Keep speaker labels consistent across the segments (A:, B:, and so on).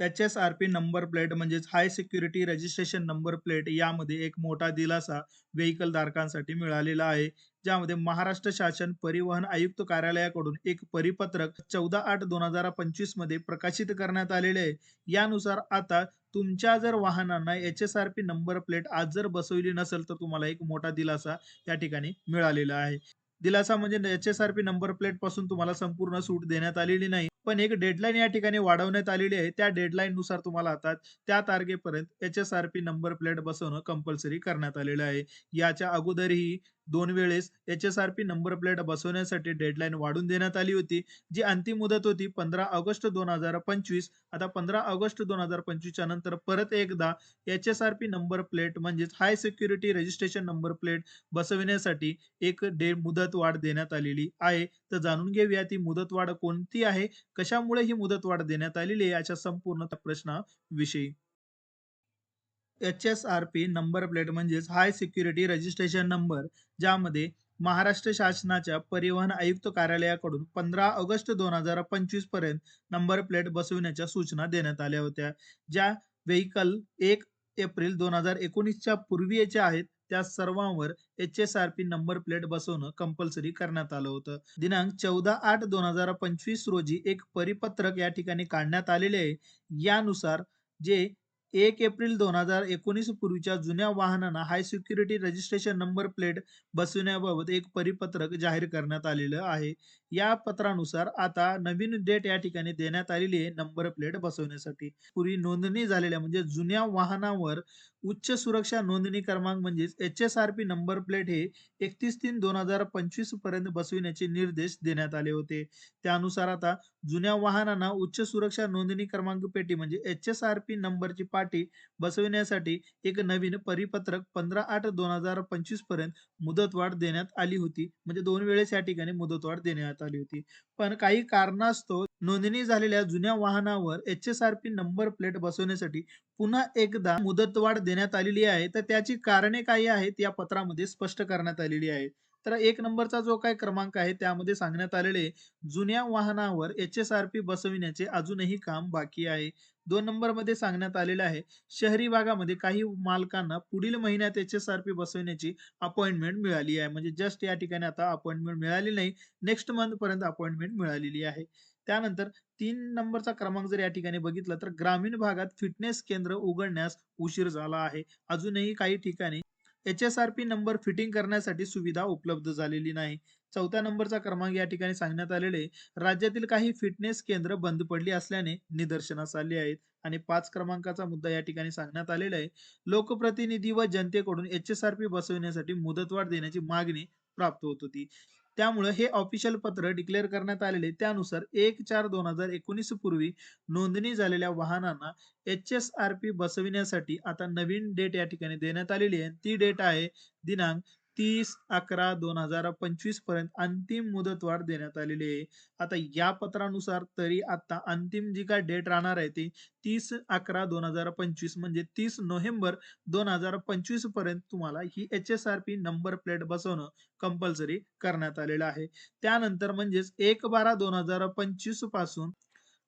A: H S R P number plate म्हणजेच high security registration number plate यामध्ये एक मोठा दिलासा व्हेकल धारकांसाठी मिळालेला आहे. ज्यामध्ये महाराष्ट्र शासन परिवहन आयुक्त कार्यालयाकडून एक परिपत्रक चौदा आठ दोन हजार पंचवीसमध्ये प्रकाशित करण्यात आलेले आहे. यानुसार आता तुमच्या जर वाहनांना H S R P number plate आज जर बसवली नसेल तर तुम्हाला एक मोठा दिलासा या ठिकाणी मिळालेला आहे. दिलासा म्हणजे H S R P number प्लेटपासून तुम्हाला संपूर्ण सूट देण्यात आलेली नाही. पण एक डेडलाईन या ठिकाणी वाढवण्यात आलेली आहे. त्या डेडलाईन नुसार तुम्हाला आता त्या तारखेपर्यंत H S R P number plate बसवणं कंपल्सरी करण्यात आलेलं आहे. याच्या अगोदरही दोन वेळेस H S R P number plate बसवण्यासाठी डेडलाईन वाढून देण्यात आली होती जी अंतिम मुदत होती पंधरा ऑगस्ट दोन हजार पंचवीस. आता पंधरा ऑगस्ट दोन हजार पंचवीसच्या नंतर परत एकदा H S R P number plate म्हणजेच high security registration number plate बसविण्यासाठी एक डे मुदत वाढ देण्यात आलेली आहे. तर जाणून घेऊया ती मुदतवाढ कोणती आहे? कशामुळे ही मुदतवाढ देण्यात आलेली आहे? याच्या संपूर्ण प्रश्नाविषयी H S R P number plate म्हणजेच हाय सिक्युरिटी रजिस्ट्रेशन नंबर ज्यामध्ये महाराष्ट्र शासनाच्या परिवहन आयुक्त कार्यालयाकडून पंधरा ऑगस्ट दोन हजार पंचवीसपर्यंत नंबर प्लेट बसविण्याच्या सूचना देण्यात आल्या होत्या. ज्या व्हेकल एक एप्रिल दोन हजार एकोणीसच्या पूर्वीच्या आहेत. त्या सर्वांवर H S R P number plate बसवणं कंपल्सरी करण्यात आलं होतं. दिनांक चौदा आठ दोन हजार पंचवीस रोजी एक परिपत्रक या ठिकाणी काढण्यात आलेले आहे. यानुसार जे एक एप्रिल दोन हजार एकोणीस पूर्वीच्या जुन्या वाहनांना high security registration number plate बसविण्याबाबत एक परिपत्रक जाहीर करण्यात आलेलं आहे. या पत्रानुसार आता नवीन डेट या ठिकाणी देण्यात आलेली आहे नंबर प्लेट बसवण्यासाठी. पूर्वी नोंदणी झालेल्या म्हणजे जुन्या वाहनावर उच्च सुरक्षा नोंदणी क्रमांक म्हणजेच H S R P number plate हे एकतीस तीन दोन हजार पंचवीसपर्यंत बसविण्याचे निर्देश देण्यात आले होते. त्यानुसार आता जुन्या वाहनांना उच्च सुरक्षा नोंदणी क्रमांक पेटी म्हणजे एच एस आर पी नंबरची पाटी बसविण्यासाठी एक नवीन परिपत्रक पंधरा आठ दोन हजार पंचवीसपर्यंत मुदतवाढ देण्यात आली होती. म्हणजे दोन वेळेस या ठिकाणी मुदतवाढ देण्यात आली होती. पण काही कारणास्तव नोंदणी झालेल्या जुन्या वाहनावर H S R P number plate बसवण्यासाठी पुन्हा एकदा मुदतवाढ देण्यात आलेली आहे. तर त्याची कारणे काही आहेत या पत्रामध्ये स्पष्ट करण्यात आलेली आहे. तर एक नंबरचा जो काय क्रमांक आहे त्यामध्ये सांगण्यात आलेले जुन्या वाहनावर एच एस आर पी बसविण्याचे अजूनही काम बाकी आहे. दोन नंबरमध्ये सांगण्यात आलेलं आहे शहरी भागामध्ये काही मालकांना पुढील महिन्यात एच एस आर पी बसविण्याची अपॉइंटमेंट मिळाली आहे. म्हणजे जस्ट या ठिकाणी आता अपॉइंटमेंट मिळाली नाही नेक्स्ट मंथ पर्यंत अपॉइंटमेंट मिळालेली आहे. त्यानंतर तीन नंबरचा क्रमांक जर या ठिकाणी बघितला तर ग्रामीण भागात फिटनेस केंद्र उघडण्यास उशीर झाला आहे. अजूनही काही ठिकाणी H S R P number fitting करण्यासाठी सुविधा उपलब्ध झालेली नाही. चौथ्या नंबरचा क्रमांक या ठिकाणी सांगण्यात आलेले राज्यातील काही फिटनेस केंद्र बंद पडली असल्याने निदर्शनास आली आहेत. आणि पाच क्रमांकाचा मुद्दा या ठिकाणी सांगण्यात आलेला आहे. लोकप्रतिनिधी व जनतेकडून एच एस आर पी बसविण्यासाठी मुदतवाढ देण्याची मागणी प्राप्त होत होती. त्यामुळे हे ऑफिशियल पत्र डिक्लेअर करण्यात आलेले. त्यानुसार एक चार दोन हजार एकोणीस पूर्वी नोंदणी झालेल्या वाहनांना एच एस आर पी बसविण्यासाठी आता नवीन डेट या ठिकाणी देण्यात आलेली आहे. ती डेट आहे दिनांक तीस अकरा दोन हजार पंचवीसपर्यंत अंतिम मुदतवाढ देण्यात आलेली आहे. आता या पत्रानुसार तरी आता अंतिम जी काय डेट राहणार आहे ती तीस अकरा दोन हजार पंचवीस म्हणजे तीस नोव्हेंबर दोन हजार पंचवीसपर्यंत तुम्हाला ही H S R P number plate बसवणं कंपल्सरी करण्यात आलेलं आहे. त्यानंतर म्हणजेच एक बारा दोन हजार पंचवीसपासून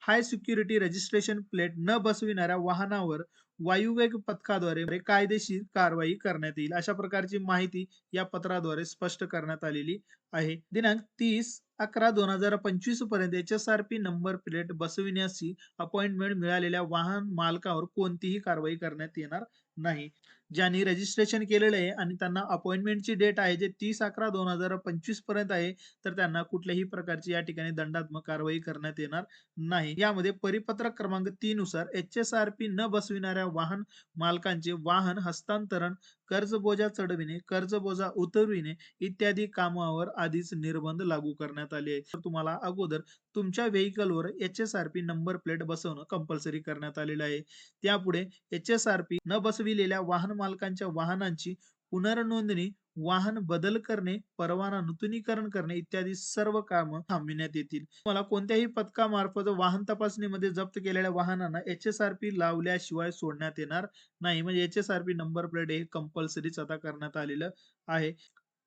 A: हाय सिक्युरिटी रजिस्ट्रेशन प्लेट न बसविणाऱ्या वाहनावर वायुवेग पथकाद्वारे कायदेशीर कारवाई करण्यात येईल. अशा प्रकारची माहिती या पत्राद्वारे स्पष्ट करण्यात आलेली आहे. दिनांक तीस अकरा दोन हजार पंचवीसपर्यंत H S R P number plate बसविण्याची appointment मिळालेल्या वाहन मालकावर कोणतीही कारवाई करण्यात येणार नाही. ज्यांनी रजिस्ट्रेशन केलेलं आहे आणि त्यांना अपॉइंटमेंटची डेट आहे जे तीस अकरा दोन हजार पंचवीसपर्यंत आहे तर त्यांना कुठल्याही प्रकारची या ठिकाणी दंडात्मक कारवाई करण्यात येणार नाही. यामध्ये परिपत्रक क्रमांक तीन नुसार एच एस आर पी न बसविणाऱ्या वाहन मालकांचे वाहन हस्तांतरण कर्जबोजा चढविणे कर्जबोजा उतरविणे इत्यादी कामावर आधीच निर्बंध लागू करण्यात आले आहे तर तुम्हाला अगोदर तुमच्या व्हेकलवर H S R P number plate बसवणं कंपल्सरी करण्यात आलेलं आहे. त्यापुढे एच एस आर पी न बसविलेल्या वाहन मालकांच्या वाहनांची पुनर्नोंदणी वाहन बदल करणे परवाना नूतनीकरण करणे इत्यादी सर्व कामं थांबविण्यात येतील. मला कोणत्याही पथकामार्फत वाहन तपासणीमध्ये जप्त केलेल्या वाहनांना एच एस आर पी लावल्याशिवाय सोडण्यात येणार नाही. म्हणजे H S R P number plate हे कंपल्सरीच आता करण्यात आलेलं आहे.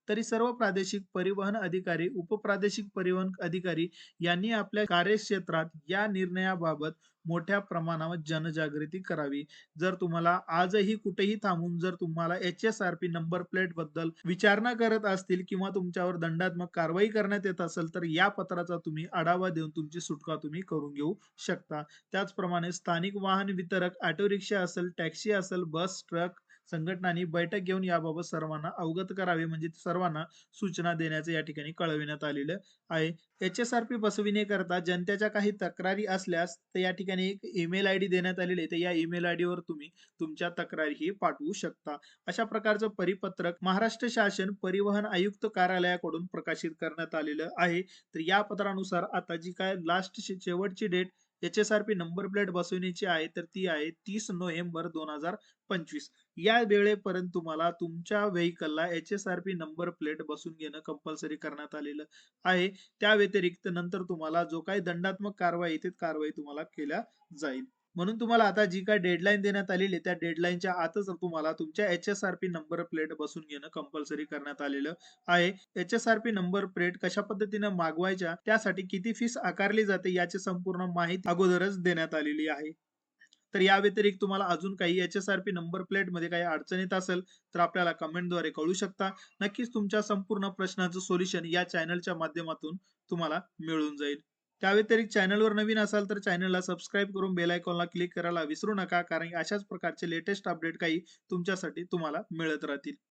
A: तरी सर्व प्रादेशिक परिवहन अधिकारी, उपप्रादेशिक परिवहन अधिकारी यांनी आपल्या कार्यक्षेत्रात या निर्णयाबाबत मोठ्या प्रमाणावर जनजागृती करावी. जर तुम्हाला आजही कुठेही थांबून जर तुम्हाला एच-एस-आर-पी नंबर प्लेटबद्दल विचारणा करत असतील किंवा तुमच्यावर दंडात्मक कारवाई करण्यात येत असेल, तर या पत्राचा तुम्ही आढावा देऊन तुमची सुटका तुम्ही करून घेऊ शकता. त्याचप्रमाणे स्थानिक वाहन वितरक, ऑटो रिक्षा असेल, टॅक्सी असेल, बस, ट्रक संघटनांनी बैठक घेऊन याबाबत सर्वांना अवगत करावे म्हणजे सर्वांना सूचना देण्याचं या ठिकाणी कळविण्यात आलेलं आहे. एच-एस-आर-पी बसविण्याकरता जनतेच्या काही तक्रारी असल्यास तर या ठिकाणी एक ईमेल आय डी देण्यात आलेली आहे. तर या ईमेल आय डीवर तुम्ही तुमच्या तक्रारीही पाठवू शकता. अशा प्रकारचं परिपत्रक महाराष्ट्र शासन परिवहन आयुक्त कार्यालयाकडून प्रकाशित करण्यात आलेलं आहे. तर या पत्रानुसार आता जी काय लास्ट शेवटची date H S R P number plate बसवण्याची आहे, तर ती आहे तीस नोव्हेंबर 2025 या वेळेपर्यंत तुम्हाला तुमच्या व्हेकलला एच-एस-आर-पी नंबर प्लेट बसून घेणं कंपल्सरी करण्यात आलेलं आहे. त्या व्यतिरिक्त नंतर तुम्हाला जो काही दंडात्मक कारवाई ते कारवाई तुम्हाला केल्या जाईल. म्हणून तुम्हाला आता जी काय डेडलाईन देण्यात आलेली त्या डेडलाईनच्या आतच तुम्हाला तुमच्या एच-एस-आर-पी नंबर प्लेट बसून घेणं कंपल्सरी करण्यात आलेलं आहे. एच-एस-आर-पी नंबर प्लेट कशा पद्धतीने मागवायच्या, त्यासाठी किती फीस आकारली जाते, याची संपूर्ण माहिती अगोदरच देण्यात आलेली आहे. तर या व्यतिरिक्त तुम्हाला अजून काही एच-एस-आर-पी नंबर प्लेटमध्ये काही अडचणीत असेल, तर आपल्याला कमेंटद्वारे कळू शकता. नक्कीच तुमच्या संपूर्ण प्रश्नाचं सोल्युशन या चॅनलच्या माध्यमातून तुम्हाला मिळून जाईल. त्या व्यतिरिक्त चॅनलवर नवीन असाल तर चॅनलला सबस्क्राईब करून बेल आयकॉनला क्लिक करायला विसरू नका. कारण अशाच प्रकारचे लेटेस्ट अपडेट काही तुमच्यासाठी तुम्हाला मिळत राहतील.